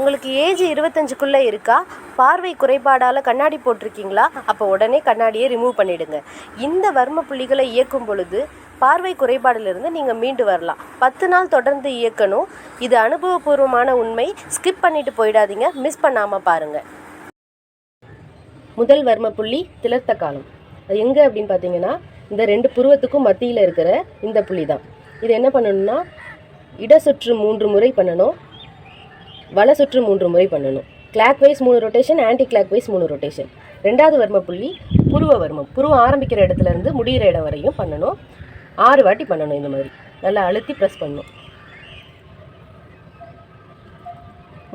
உங்களுக்கு ஏஜ் இருபத்தஞ்சுக்குள்ளே இருக்கா? பார்வை குறைபாடால் கண்ணாடி போட்டிருக்கீங்களா? அப்போ உடனே கண்ணாடியை ரிமூவ் பண்ணிவிடுங்க இந்த வர்ம புள்ளிகளை இயக்கும் பொழுது பார்வை குறைபாடிலிருந்து நீங்கள் மீண்டு வரலாம். பத்து நாள் தொடர்ந்து இயக்கணும். இது அனுபவபூர்வமான உண்மை. ஸ்கிப் பண்ணிட்டு போயிடாதீங்க. மிஸ் பண்ணாமல் பாருங்கள் முதல் வர்ம புள்ளி திலர்த்த காலம். அது எங்கே அப்படின்னு பார்த்தீங்கன்னா இந்த ரெண்டு புருவத்துக்கும் மத்தியில் இருக்கிற இந்த புள்ளி தான் இது என்ன பண்ணணும்னா இட சுற்று மூன்று முறை பண்ணணும். வல சுற்று மூன்று முறை பண்ணணும். கிளாக் வைஸ் மூணு ரொட்டேஷன் ஆன்டி கிளாக் வைஸ் மூணு ரொட்டேஷன் ரெண்டாவது வர்ம புள்ளி புருவ வர்மம். புருவம் ஆரம்பிக்கிற இடத்துல இருந்து முடிகிற இடம் வரையும் பண்ணணும். ஆறு வாட்டி பண்ணணும் இந்த மாதிரி. நல்லா அழுத்தி ப்ரெஸ் பண்ணணும்.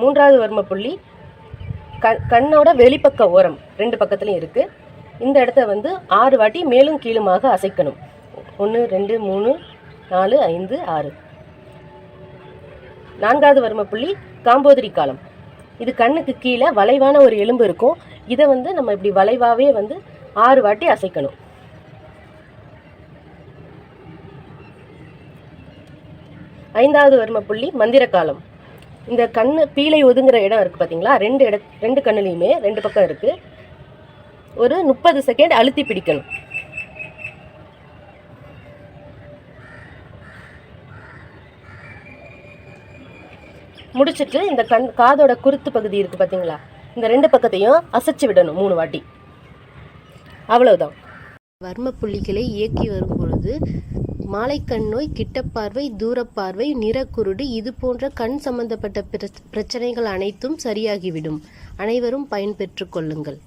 மூன்றாவது வர்ம புள்ளி க கண்ணோட வெளிப்பக்க ஓரம் ரெண்டு பக்கத்துலையும் இருக்குது இந்த இடத்த வந்து ஆறு வாட்டி மேலும் கீழுமாக அசைக்கணும். ஒன்று ரெண்டு மூணு நாலு ஐந்து ஆறு. நான்காவது வர்ம புள்ளி காம்போதிரி காலம். இது கண்ணுக்கு கீழே வளைவான ஒரு எலும்பு இருக்கும். இதை வந்து நம்ம இப்படி வளைவாகவே வந்து ஆறு வாட்டி அசைக்கணும். ஐந்தாவது வர்ம புள்ளி மந்திர காலம். இந்த கண்ணு பீலை ஒதுங்குற இடம் இருக்குது பார்த்தீங்களா ரெண்டு இட ரெண்டு கண்ணுலையுமே ரெண்டு பக்கம் இருக்குது ஒரு முப்பது செகண்ட் அழுத்தி பிடிக்கணும். முடிச்சிட்டு இந்த கண் காதோட குருத்து பகுதி இருக்குது பார்த்தீங்களா இந்த ரெண்டு பக்கத்தையும் அசைச்சு விடணும் மூணு வாட்டி. அவ்வளவுதான். வர்ம புள்ளிகளை இயக்கி வரும் பொழுது மாலைக்கண் நோய் கிட்டப்பார்வை தூரப்பார்வை நிறக்குருடு இது போன்ற கண் சம்பந்தப்பட்ட பிரச்சனைகள் அனைத்தும் சரியாகிவிடும். அனைவரும் பயன்பெற்றுக் கொள்ளுங்கள்.